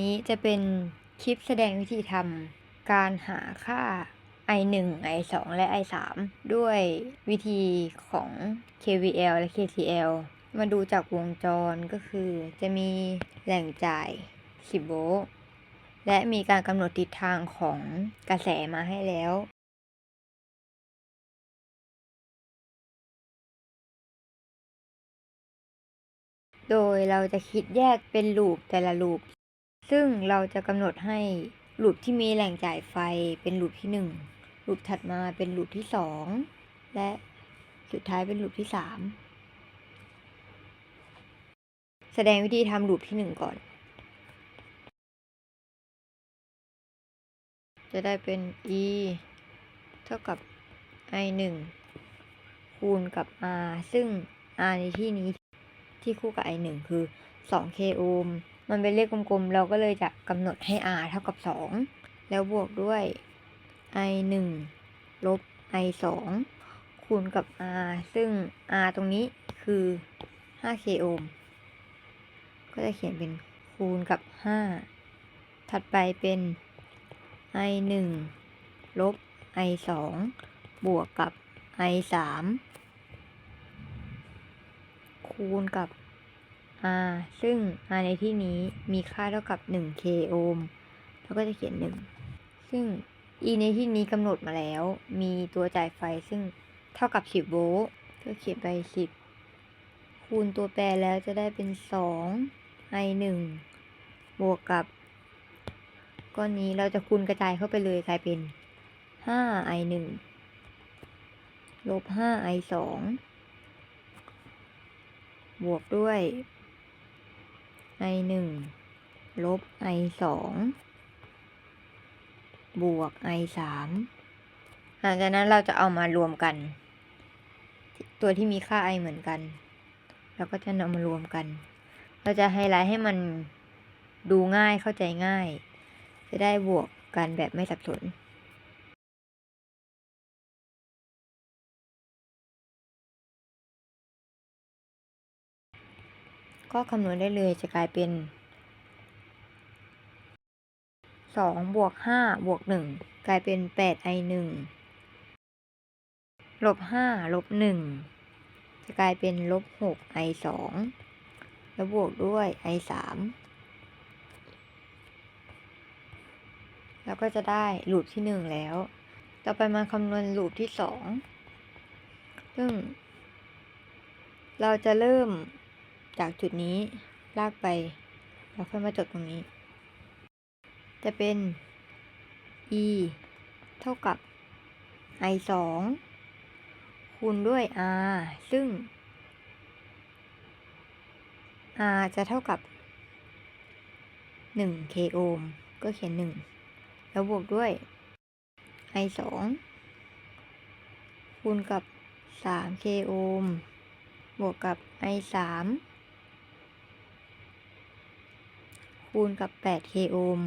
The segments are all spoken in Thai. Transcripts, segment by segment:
นี้จะเป็นคลิปแสดงวิธีทำการหาค่า i 1 i 2 และ i 3 ด้วยวิธีของ KVL และ KCL มาดูจากวงจรก็คือจะมีแหล่งจ่าย 10 โวลต์และมีการกำหนดทิศทางของกระแสมาให้แล้วโดยเราจะคิดแยกเป็นลูปแต่ละลูป ซึ่งเราจะกำหนดให้ลูปที่มีแหล่งจ่ายไฟเป็นลูปที่หนึ่งลูปถัดมาเป็นลูปที่สองและสุดท้ายเป็นลูปที่สามแสดงวิธีทำลูปที่หนึ่งก่อน จะได้เป็น e เท่ากับ i 1คูณกับ r ซึ่ง r ในที่นี้ที่คู่กับ i 1คือ 2k โอห์ม มันเป็นเลขกลมๆ เราก็เลยจะกำหนดให้ r เท่ากับ 2 แล้วบวกด้วย i 1ลบ i 2คูณกับ r ซึ่ง r ตรงนี้คือ 5k โอห์ม ก็จะเขียนเป็นคูณกับ 5 ถัดไปเป็น i 1ลบ i 2บวกกับ i 3คูณกับ r ซึ่ง r ในที่นี้มีค่าเท่ากับ 1k โอห์มแล้วก็จะเขียน 1 ซึ่ง e ในที่นี้กำหนดมาแล้ว มีตัวจ่ายไฟซึ่งเท่ากับ 10 โวลต์ก็เขียนไป 10 คูณตัวแปรแล้วจะได้เป็น 2 i 1บวกกับก้อนนี้เราจะคูณกระจายเข้าไปเลยกลายเป็น 5 i 1ลบ5 i 2บวกด้วย i 1ลบ i 2บวก i 3หลังจากนั้นเราจะเอามารวมกัน ตัวที่มีค่า i เหมือนกันแล้วก็จะนำมารวมกัน เราจะไฮไลท์ให้มันดูง่ายเข้าใจง่าย จะได้บวกกันแบบไม่สับสน ก็คำนวณได้เลยจะกลายเป็นสองบวกห้าบวกหนึ่งกลายเป็นแปดไอหนึ่งลบห้าลบหนึ่งจะกลายเป็นลบหกไอสองแล้วบวกด้วยไอสามแล้วก็จะได้ลูปที่หนึ่งแล้ว ต่อไปมาคำนวณลูปที่สองซึ่ง เราจะเริ่ม จากจุดนี้ลากไปแล้วค่อยมาจบตรงนี้ จะเป็น e เท่ากับ i 2คูณด้วย r ซึ่ง r จะเท่ากับ 1 k โอห์มก็เขียน 1 แล้วบวกด้วย i 2คูณกับ 3 k โอห์มบวกกับ i 3 คูณกับ 8k โอห์ม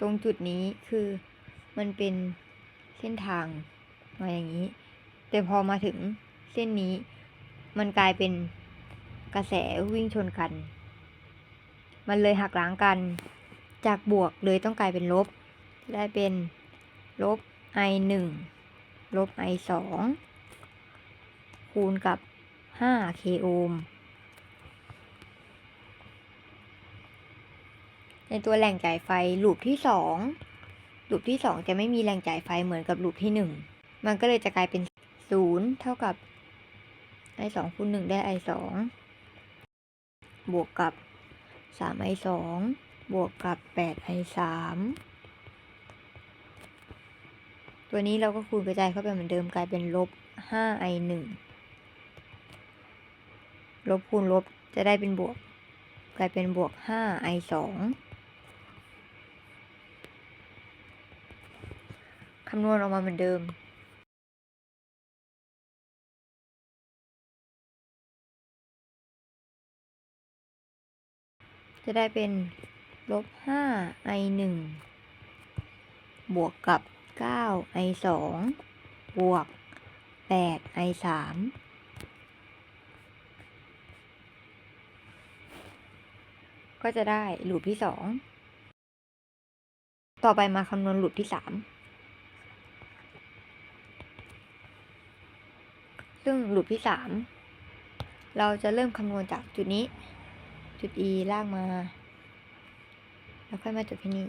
ตรงจุดนี้คือมันเป็นเส้นทางมาอย่างนี้ แต่พอมาถึงเส้นนี้มันกลายเป็นกระแสวิ่งชนกัน มันเลยหักล้างกัน จากบวกเลยต้องกลายเป็นลบ ได้เป็นลบ i 1ลบ i 2คูณกับ 5k โอห์ม ในตัวแหล่งจ่ายไฟลูปที่2ลูปที่ 2 จะไม่มีแหล่งจ่ายไฟเหมือนกับลูปที่ 1 มันก็เลยจะกลายเป็น 0 เท่ากับ i 2คูณ1ได้ i 2บวกกับ 3 i 2บวกกับ 8 i 3ตัวนี้เราก็คูณกระจายเข้าไปเหมือนเดิมกลายเป็นลบ5 i 1ลบคูณลบจะได้เป็นบวก กลายเป็นบวก5 i 2 คำนวณออกมาเหมือนเดิม จะได้เป็นลบ5 i 1บวกกับ9 i 2บวก8 i 3ก็จะได้หลุปที่ 2 ต่อไปมาคำนวณหลุปที่ 3 ซึ่งหลูปที่สามเราจะเริ่มคำนวณจากจุดนี้ จุด e ลากมา แล้วค่อยมาจุดที่นี่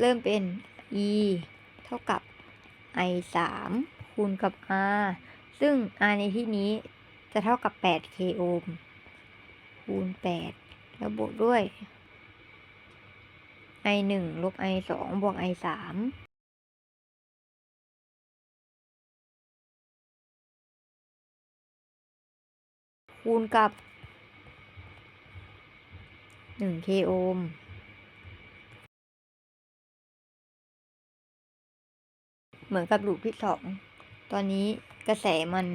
เริ่มเป็น e เท่ากับ i 3คูณกับ r ซึ่ง r ในที่นี้จะเท่ากับ 8 k โอห์ม คูณ 8 แล้วบวกด้วย i 1ลบ i 2บวก i 3 คูณกับ 1 k โอห์มเหมือนกับลูปที่สองตอนนี้กระแสมัน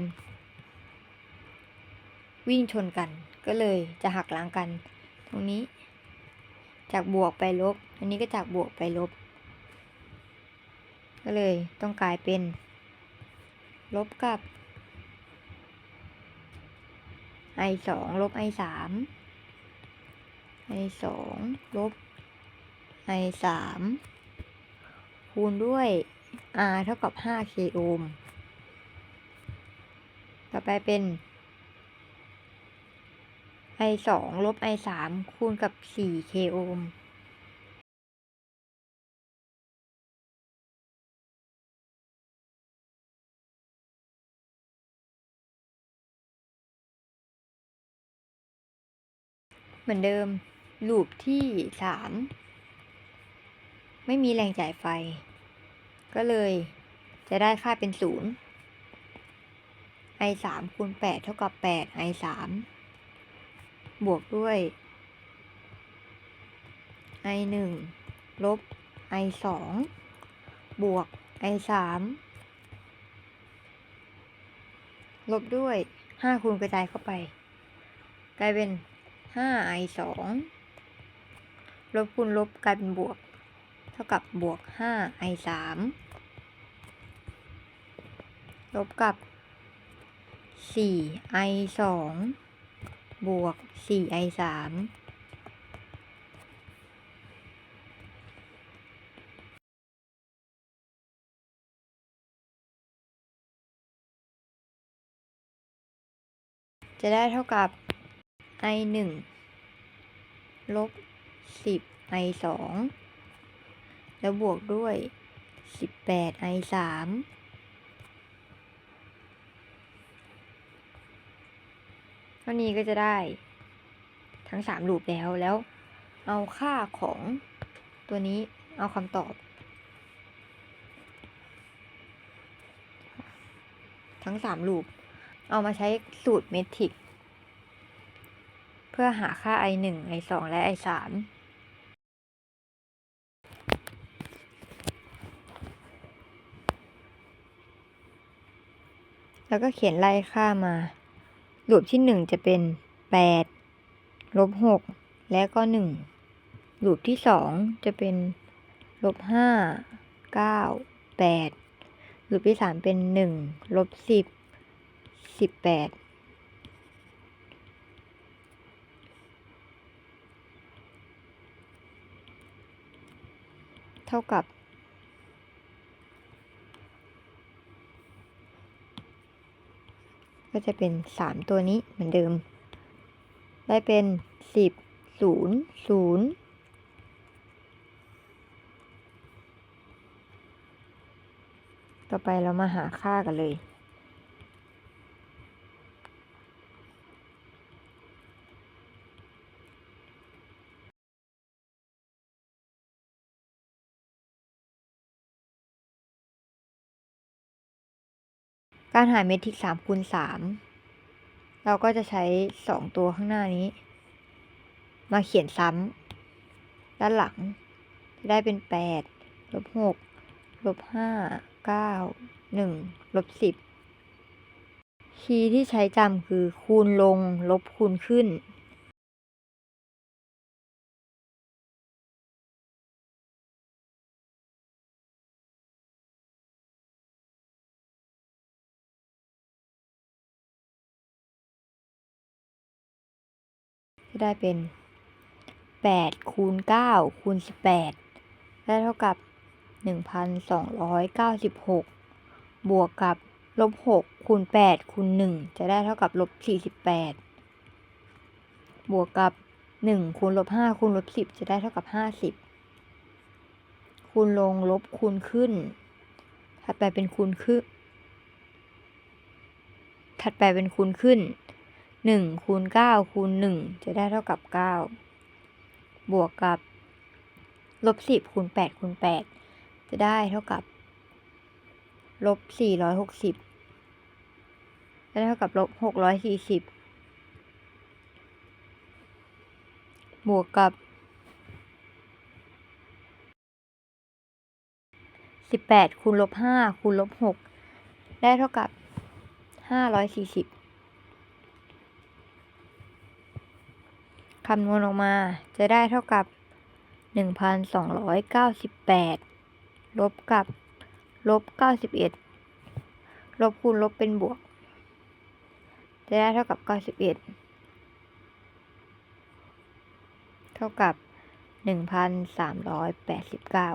วิ่งชนกันก็เลยจะหักล้างกัน ตรงนี้ จากบวกไปลบ อันนี้ก็จากบวกไปลบ ก็เลยต้องกลายเป็น ลบกับ i สองลบ i สาม i สองลบ i สามคูณด้วย r เท่ากับ5 k โอห์มต่อไปเป็น i 2ลบ i 3คูณกับ4 k โอห์ม เหมือนเดิมลูปที่3ไม่มีแรงจ่ายไฟ ก็เลยจะได้ค่าเป็น0 i 3คูณ8เท่ากับ8 i 3บวกด้วย i 1ลบ i 2บวก i 3ลบด้วย5คูณกระจายเข้าไป กลายเป็น 5 i 2ลบคูณลบกลายเป็นบวก เท่ากับบวก5 i 3ลบกับ4 i 2บวก4 i 3จะได้เท่ากับ i 1ลบ10 i 2แล้วบวกด้วย 18 i 3เท่านี้ก็จะได้ทั้งสามลูปแล้วแล้ว เอาค่าของตัวนี้เอาคำตอบ ทั้งสามลูป เอามาใช้สูตรเมทริก เพื่อหาค่า i1 i2 และ i3 แล้วก็เขียนไล่ค่ามา รูปที่ 1 จะเป็น 8 ลบ 6 และก็ 1 รูปที่ 2 จะเป็น ลบ 5 9 8 รูปที่ 3 เป็น 1 ลบ 10 18 เท่ากับ ก็จะเป็นสามตัวนี้เหมือนเดิม ได้เป็นสิบศูนย์ศูนย์ต่อไปเรามาหาค่ากันเลย การหาเมทริกสามคูณสามเราก็จะใช้สองตัวข้างหน้านี้ มาเขียนซ้ำด้านหลังจะได้เป็นแปดลบหกลบห้าเก้าหนึ่งลบสิบคีย์ที่ใช้จำคือคูณลงลบคูณขึ้น จะได้เป็นแปดคูณเก้าคูณสิบแปดได้เท่ากับหนึ่งพันสองร้อยเก้าสิบหกบวกกับลบหกคูณแปดคูณหนึ่งจะได้เท่ากับลบสี่สิบแปดบวกกับหนึ่งคูณลบห้าคูณลบสิบจะได้เท่ากับห้าสิบคูณลงลบคูณขึ้น ถัดไปเป็นคูณขึ้น ถัดไปเป็นคูณขึ้น 1คูณ9คูณ1จะได้เท่ากับ 9 บวกกับลบ10คูณ8คูณ8จะได้เท่ากับลบ460จะได้เท่ากับลบ640 บวกกับ 18คูณลบ5คูณลบ6ได้เท่ากับ 540 คำนวณออกมาจะได้เท่ากับหนึ่งพันสองร้อยเก้าสิบแปดลบกับลบเก้าสิบเอ็ดลบคูณลบเป็นบวก จะได้เท่ากับเก้าสิบเอ็ดเท่ากับหนึ่งพันสามร้อยแปดสิบเก้า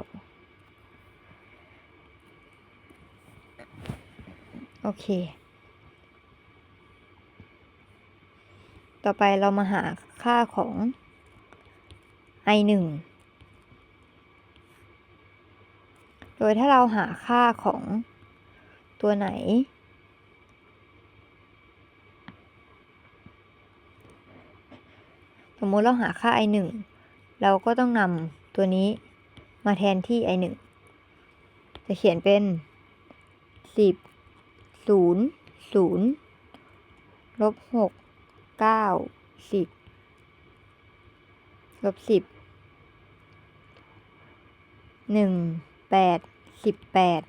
โอเค ต่อไปเรามาหาค่าของ i หนึ่งโดยถ้าเราหาค่าของตัวไหน สมมุติเราหาค่า i หนึ่งเราก็ต้องนำตัวนี้มาแทนที่ i หนึ่งจะเขียนเป็นสิบศูนย์ศูนย์ลบหก เก้าสิบลบสิบหนึ่งแปดสิบแปด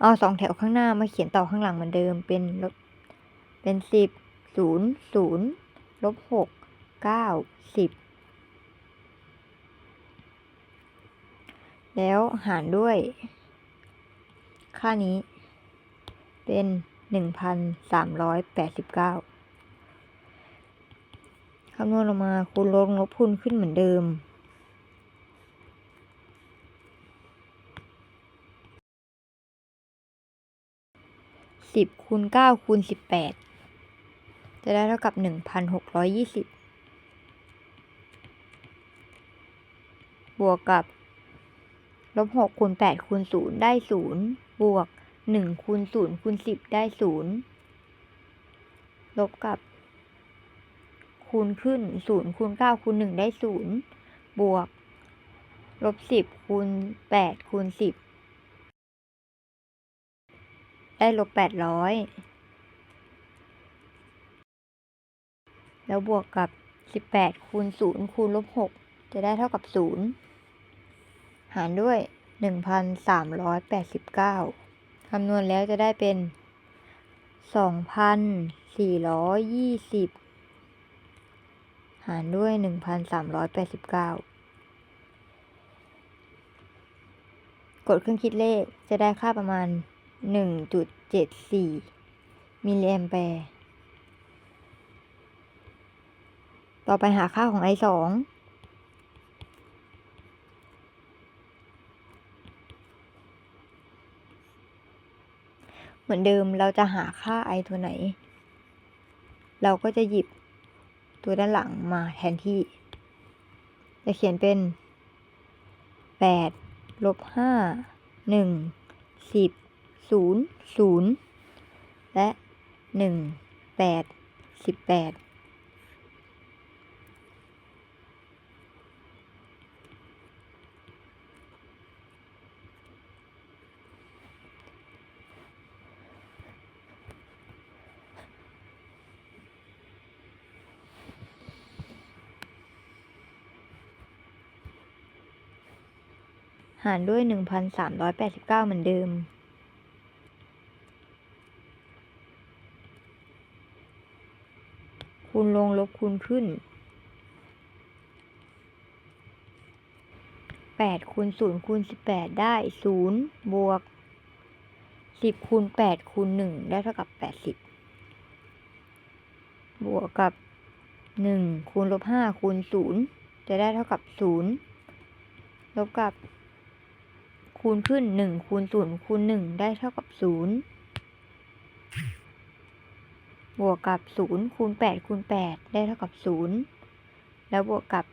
เอาสองแถวข้างหน้ามาเขียนต่อข้างหลังเหมือนเดิมเป็นลบเป็นสิบศูนย์ศูนย์ลบหกเก้าสิบแล้วหารด้วย ค่านี้ เป็นหนึ่งพันสามร้อยแปดสิบเก้าคำนวณออกมาคูณลบลบคูณขึ้นเหมือนเดิม สิบคูณเก้าคูณสิบแปดจะได้เท่ากับหนึ่งพันหกร้อยยี่สิบบวกกับลบหกคูณแปดคูณศูนย์ได้ศูนย์บวก 1คูณ0คูณ10 ได้ 0 ลบกับ คูณขึ้น 0คูณ9คูณ1ได้ 0 บวก ลบ 10คูณ8คูณ10 ได้ลบ 800 แล้วบวกกับ 18คูณ0คูณลบ 6 จะได้เท่ากับ 0 หารด้วย 1389 คำนวณแล้วจะได้เป็น 2,420 หารด้วย 1,389 กดเครื่องคิดเลขจะได้ค่าประมาณ 1.74 มิลลิแอมแปร์ ต่อไปหาค่าของ I2 เหมือนเดิมเราจะหาค่า i ตัวไหน เราก็จะหยิบตัวด้านหลังมาแทนที่ จะเขียนเป็น 8 ลบ 5 1 10 0 0 และ 1 8 18 หารด้วยหนึ่งพันสามร้อยแปดสิบเก้าเหมือนเดิม คูณลงลบคูณขึ้นแปดคูณศูนย์คูณสิบแปดได้ศูนย์บวกสิบคูณแปดคูณหนึ่งได้เท่ากับแปดสิบบวกกับหนึ่งคูณลบห้าคูณศูนย์จะได้เท่ากับศูนย์ลบกับ คูณขึ้นหนึ่งคูณศูนย์คูณหนึ่งได้เท่ากับศูนย์บวกกับศูนย์คูณแปดคูณแปดได้เท่ากับศูนย์แล้วบวกกับ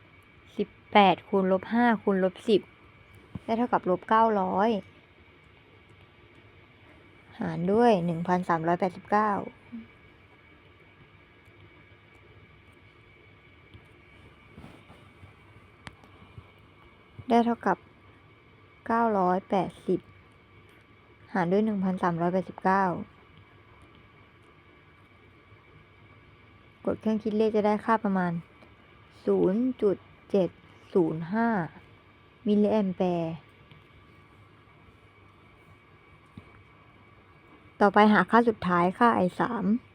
สิบแปดคูณลบห้าคูณลบสิบได้เท่ากับลบเก้าร้อยหารด้วยหนึ่งพันสามร้อยแปดสิบเก้าได้เท่ากับ 980 หารด้วย 1,389 กดเครื่องคิดเลขจะได้ค่าประมาณ 0.705 มิลลิแอมแปร์ต่อไปหาค่าสุดท้ายค่า i 3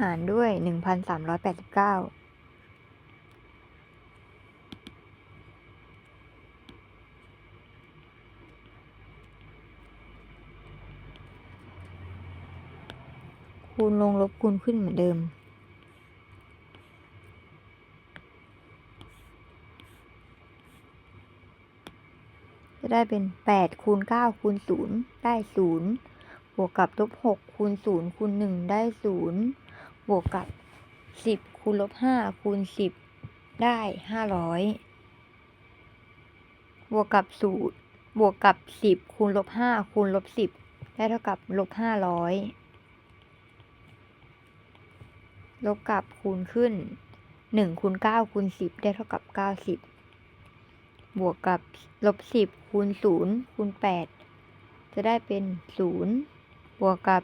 หารด้วยหนึ่งพันสามร้อยแปดสิบเก้าคูณลงลบคูณขึ้นเหมือนเดิม จะได้เป็นแปดคูณเก้าคูณศูนย์ได้ศูนย์บวกกับลบหกคูณศูนย์คูณหนึ่งได้ศูนย์ บวกกับสิบคูณลบห้าคูณสิบได้ห้าร้อยบวกกับศูนย์บวกกับสิบคูณลบห้าคูณลบสิบได้เท่ากับลบห้าร้อยลบกับคูณขึ้นหนึ่งคูณเก้าคูณสิบได้เท่ากับเก้าสิบบวกกับลบสิบคูณศูนย์คูณแปดจะได้เป็นศูนย์บวกกับ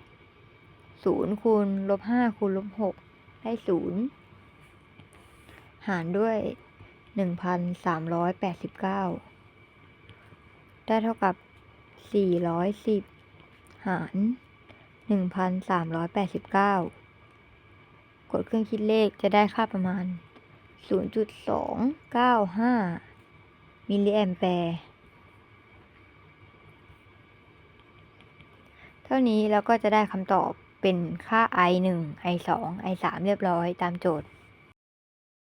ศูนย์คูณลบห้าคูณลบหกได้ศูนย์หารด้วยหนึ่งพันสามร้อยแปดสิบเก้าได้เท่ากับสี่ร้อยสิบหารหนึ่งพันสามร้อยแปดสิบเก้ากดเครื่องคิดเลขจะได้ค่าประมาณศูนย์จุดสองเก้าห้ามิลลิแอมแปร์ เท่านี้แล้วก็จะได้คำตอบ เป็นค่า i 1 i 2 i 3เรียบร้อยตามโจทย์